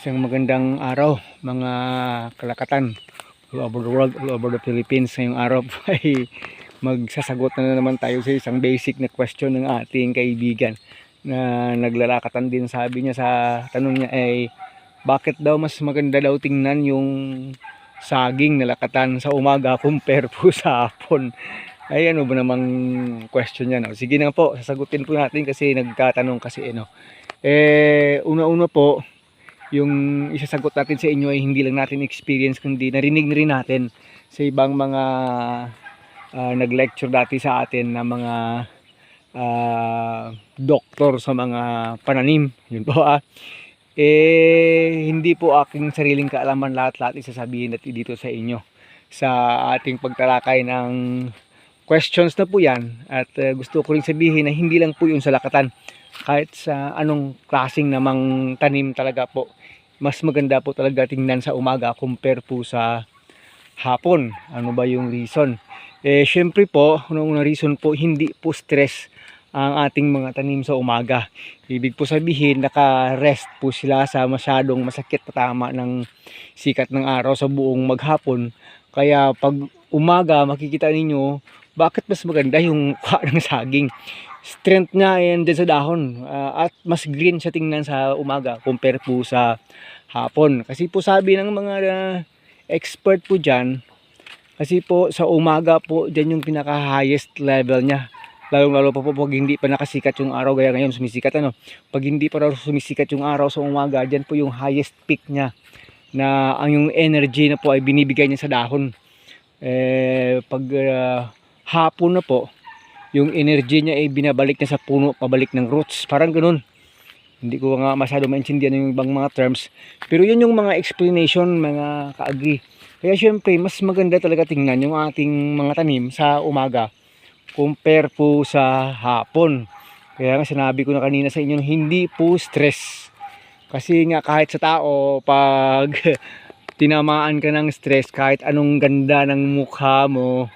Isang magandang araw mga kalakatan all over the world, all over the Philippines. Ngayong araw ay magsasagot na naman tayo sa isang basic na question ng ating kaibigan na naglalakatan din sabi niya sa tanong niya ay bakit daw mas maganda daw tingnan yung saging na lakatan sa umaga compare po sa hapon. Ay ano ba namang question niya no? Sige na po, sasagutin po natin kasi nagtatanong kasi ano. Eh una-una po yung isasagot natin sa inyo ay hindi lang natin experience kundi narinig na rin natin sa ibang mga ah, nag-lecture dati sa atin na mga ah, doktor sa mga pananim. Yun po ah. Eh, hindi po aking sariling kaalaman lahat-lahat isasabihin natin dito sa inyo sa ating pagtalakay ng questions na po yan at ah, gusto ko rin sabihin na hindi lang po yun sa lakatan kahit sa anong klaseng namang tanim talaga po mas maganda po talaga tingnan sa umaga compare po sa hapon. Ano ba yung reason? Eh, syempre po, unang-unang reason po, hindi po stress ang ating mga tanim sa umaga. Ibig po sabihin, naka-rest po sila sa masyadong masakit na tama ng sikat ng araw sa buong maghapon. Kaya pag umaga, makikita ninyo, bakit mas maganda yung mukha ng saging. Strength niya ay andyan sa dahon ah, at mas green siya tingnan sa umaga compare po sa hapon. Kasi po sabi ng mga ah, expert po dyan, kasi po sa umaga po dyan yung pinaka highest level niya. Lalo lalo pa po pag hindi pa nakasikat yung araw gaya ngayon sumisikat ano. Pag hindi pa raw sumisikat yung araw sa umaga, dyan po yung highest peak niya na ang yung energy na po ay binibigay niya sa dahon. Eh pag ah, hapon na po, yung energy niya ay binabalik niya sa puno, pabalik ng roots. Parang ganun. Hindi ko nga masyado maintindihan yung ibang mga terms. Pero yun yung mga explanation, mga ka-agree. Kaya syempre, mas maganda talaga tingnan yung ating mga tanim sa umaga compare po sa hapon. Kaya nga sinabi ko na kanina sa inyo, hindi po stress. Kasi nga kahit sa tao, pag tinamaan ka ng stress, kahit anong ganda ng mukha mo,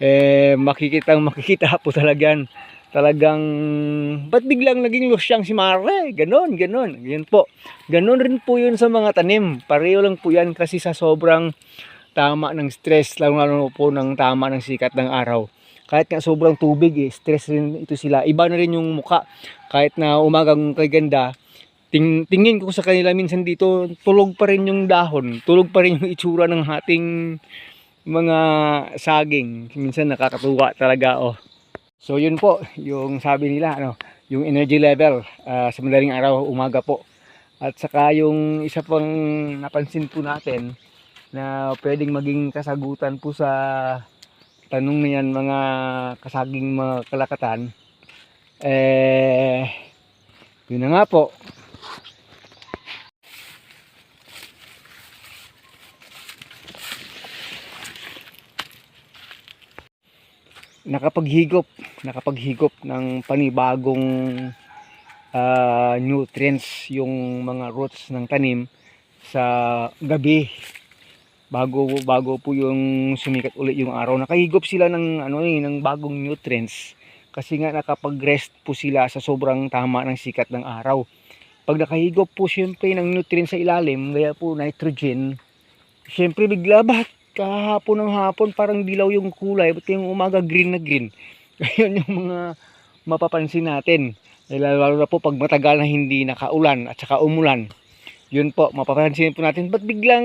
eh makikita makikita po talagang talagang ba't biglang naging losyang si Mare? Ganon ganon. Yun po. Ganon rin po yun sa mga tanim. Pareho lang po yan kasi sa sobrang tama ng stress lalo lalo po ng tama ng sikat ng araw. Kahit nga sobrang tubig eh stress rin ito sila. Iba na rin yung muka. Kahit na umagang kay ganda ting tingin ko sa kanila minsan dito tulog pa rin yung dahon. Tulog pa rin yung itsura ng ating mga saging. Minsan nakakatuwa talaga oh. So yun po, yung sabi nila ano, yung energy level ah, sa madaling araw umaga po. At saka yung isa pang napansin po natin na pwedeng maging kasagutan po sa tanong na yan mga kasaging mga kalakatan eh yun na nga po nakapaghigop nakapaghigop ng panibagong ah, nutrients yung mga roots ng tanim sa gabi. Bago bago po yung sumikat ulit yung araw nakahigop sila ng ano eh ng bagong nutrients kasi nga nakapag-rest po sila sa sobrang tama ng sikat ng araw. Pag nakahigop po syempre ng nutrients sa ilalim kaya po nitrogen syempre bigla bakit kahapon ng hapon parang dilaw yung kulay ba't yung umaga green na green. Ayun yung mga mapapansin natin. Eh, lalo na po pag matagal na hindi nakaulan at saka umulan. Yun po mapapansin po natin. Ba't biglang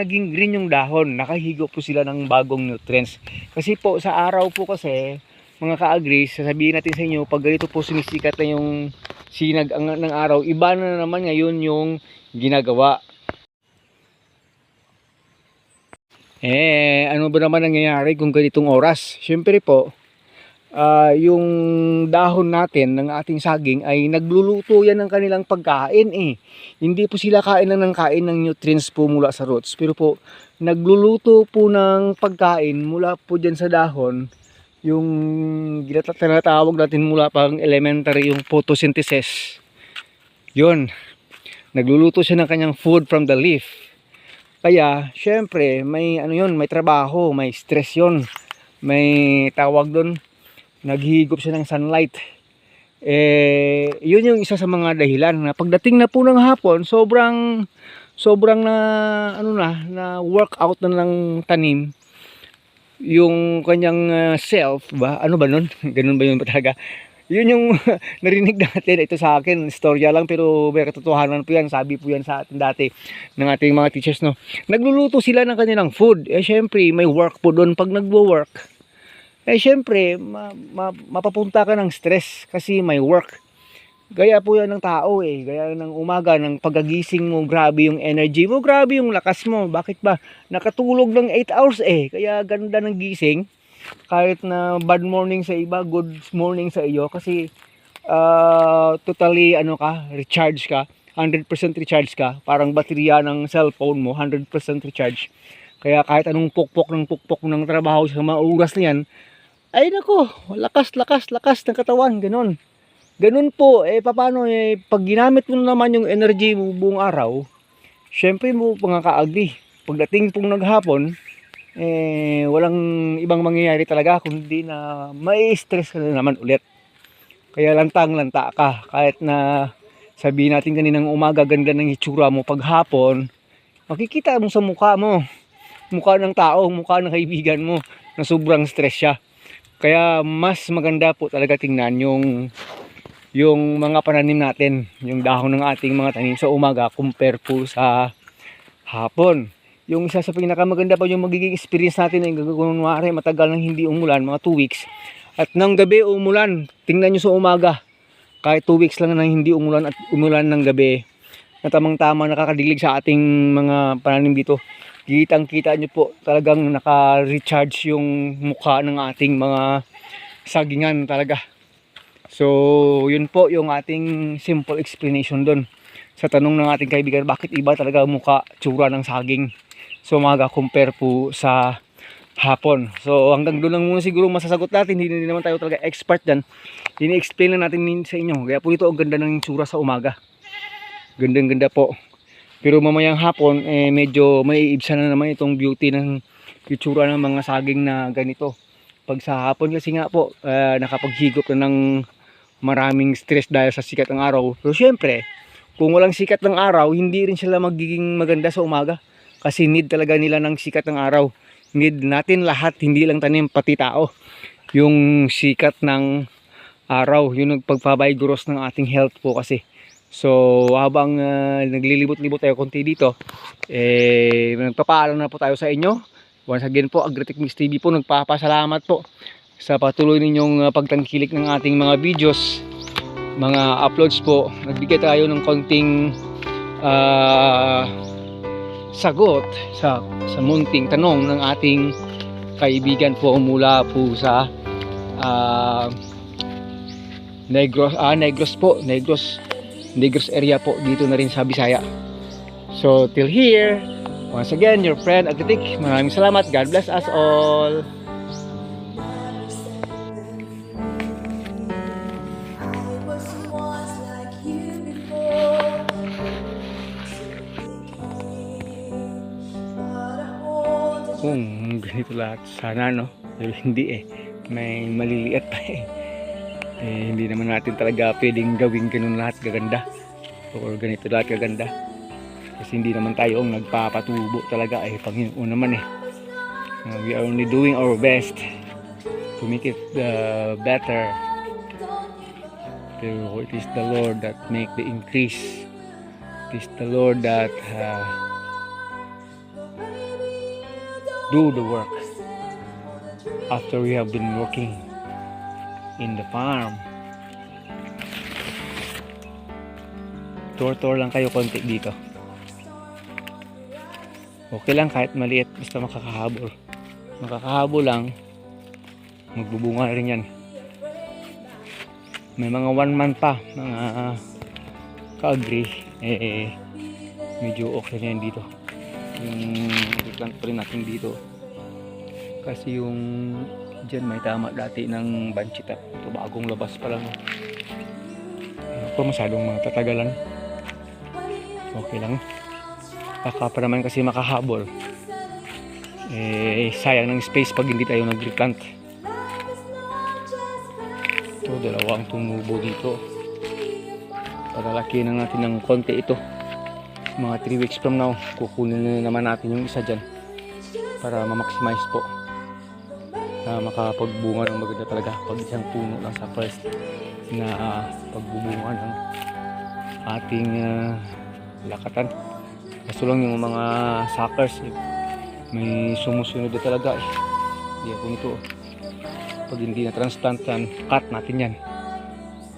naging green yung dahon? Nakahigo po sila ng bagong nutrients. Kasi po sa araw po kasi mga ka-agree sasabihin natin sa inyo pag ganito po sumisikat na yung sinag ng araw iba na naman ngayon yung ginagawa Eh, ano ba naman nangyayari kung ganitong oras? Siyempre po, ah, yung dahon natin ng ating saging ay nagluluto yan ng kanilang pagkain eh. Hindi po sila kain lang ng kain ng nutrients po mula sa roots. Pero po, nagluluto po ng pagkain mula po dyan sa dahon yung tinatawag natin mula pang elementary yung photosynthesis. Yun. Nagluluto siya ng kanyang food from the leaf. Kaya, syempre, may ano yun, may trabaho, may stress yun. May tawag doon, naghihigop siya ng sunlight. Eh, yun yung isa sa mga dahilan na pagdating na po ng hapon, sobrang sobrang na ano na na workout na ng tanim yung kanyang uh, self ba ano ba nun ganun ba yun ba talaga yun yung narinig natin ito sa akin istorya lang pero may katotohanan po yan sabi po yan sa atin dati ng ating mga teachers no nagluluto sila ng kanilang food eh syempre may work po doon pag nagwo-work eh syempre ma- ma- mapapunta ka ng stress kasi may work Gaya po yan ng tao eh. Gaya ng umaga, ng pagagising mo, grabe yung energy mo, grabe yung lakas mo. Bakit ba? Nakatulog ng 8 hours eh. Kaya ganda ng gising. Kahit na bad morning sa iba, good morning sa iyo. Kasi ah, totally ano ka, recharge ka. 100% recharge ka. Parang baterya ng cellphone mo, 100% recharge. Kaya kahit anong pukpok ng pukpok ng trabaho sa mga oras na yan, ay nako, lakas, lakas, lakas ng katawan, ganun. Ganun po, eh paano eh, pag ginamit mo naman yung energy mo buong araw, syempre mo pangakaagli. Pagdating pong naghapon, eh walang ibang mangyayari talaga kundi na may stress ka na naman ulit. Kaya lantang-lanta ka kahit na sabihin natin kaninang umaga ganda ng itsura mo paghapon, makikita mo sa mukha mo. Mukha ng tao, mukha ng kaibigan mo na sobrang stress siya. Kaya mas maganda po talaga tingnan yung yung mga pananim natin, yung dahon ng ating mga tanim sa umaga compare po sa hapon. Yung isa sa pinakamaganda pa yung magiging experience natin ay kunwari matagal nang hindi umulan, mga 2 weeks. At nang gabi umulan, tingnan nyo sa umaga. Kahit 2 weeks lang nang hindi umulan at umulan ng gabi, na tamang tama nakakadilig sa ating mga pananim dito. Kitang kita nyo po talagang naka-recharge yung mukha ng ating mga sagingan talaga. So, yun po yung ating simple explanation doon. Sa tanong ng ating kaibigan, bakit iba talaga muka, tsura ng saging. So, umaga compare po sa hapon. So, hanggang doon lang muna siguro masasagot natin. Hindi, hindi naman tayo talaga expert dyan. Ini-explain lang natin sa inyo. Kaya po ito, ang ganda ng tsura sa umaga. Gandang ganda po. Pero mamayang hapon, eh, medyo may ibsa na naman itong beauty ng itsura ng mga saging na ganito. Pag sa hapon kasi nga po, eh, nakapaghigop na ng maraming stress dahil sa sikat ng araw. Pero syempre, kung walang sikat ng araw, hindi rin sila magiging maganda sa umaga. Kasi need talaga nila ng sikat ng araw. Need natin lahat, hindi lang tanim, pati tao. Yung sikat ng araw, yung nagpagpabayguros ng ating health po kasi. So, habang ah, naglilibot-libot tayo konti dito, eh, nagpapaalam na po tayo sa inyo. Once again po, Agritech Mix TV po, nagpapasalamat po sa patuloy ninyong uh, pagtangkilik ng ating mga videos, mga uploads po. Nagbigay tayo ng konting ah, sagot sa sa munting tanong ng ating kaibigan po mula po sa ah, Negros, ah, Negros po, Negros, Negros area po dito na rin sa Bisaya. So till here, once again, your friend Agritic. Maraming salamat. God bless us all. Ganito lahat. Sana no? Pero hindi eh. May maliliit pa eh. eh hindi naman natin talaga pwedeng gawing ganun lahat gaganda or ganito lahat gaganda kasi hindi naman tayo ang nagpapatubo talaga eh. Panginoon naman eh. Uh, we are only doing our best to make it uh, better. Pero it is the Lord that make the increase. It is the Lord that uh, do the work after we have been working in the farm. Tour-tour lang kayo konti dito. Okay lang kahit maliit basta makakahabol. Makakahabol lang magbubunga rin yan. May mga one month pa mga ka-agree eh medyo okay na yan dito yung replant pa rin natin dito. Kasi yung dyan may tama dati ng banchita. Ito bagong labas pa lang ito masyadong mga tatagalan okay lang. Baka pa naman kasi makahabol. Eh sayang ng space pag hindi tayo nag-replant. Ito dalawang tumubo dito. Palalaki na natin ng konti ito. Mga 3 weeks from now, kukunin na naman natin yung isa dyan para ma-maximize po na makapagbunga ng maganda talaga pag isang puno lang sa first na ah, pagbubunga ng ating ah, lakatan. Kaso lang yung mga suckers, eh, may sumusunod na talaga eh. Hindi ako nito. Pag hindi na transplantan, cut natin yan.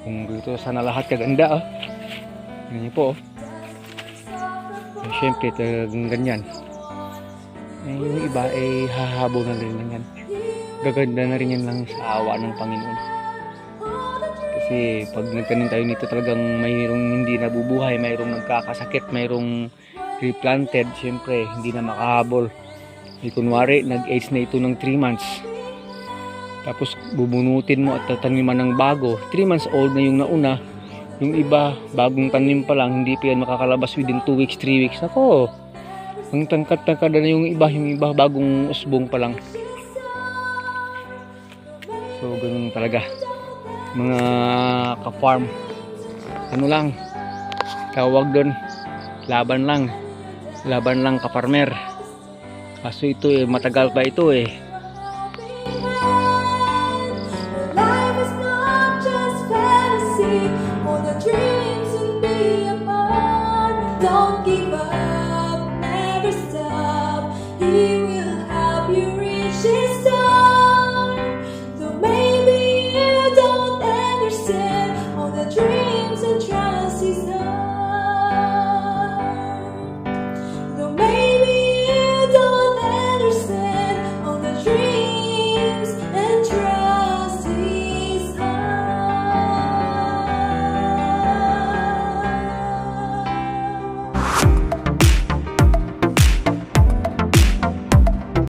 Kung dito sana lahat kaganda ah. Ganyan po oh. Eh, Siyempre talagang ganyan. Eh, yung iba ay hahabo na rin lang yan. Gaganda na rin yan lang sa awa ng Panginoon. Kasi pag nagtanim tayo nito talagang mayroong hindi nabubuhay, mayroong nagkakasakit, mayroong replanted, siyempre hindi na makahabol. Di kunwari, nag-age na ito ng 3 months. Tapos bubunutin mo at tataniman ng bago. 3 months old na yung nauna. Yung iba, bagong tanim pa lang, hindi pa yan makakalabas within 2 weeks, 3 weeks. Ako, ang tangkad-tangkad na yung iba, yung iba bagong usbong pa lang. So, ganun talaga. Mga ka-farm. Ano lang, tawag doon, laban lang. Laban lang ka-farmer. Kaso ito eh, matagal pa ito eh. sees the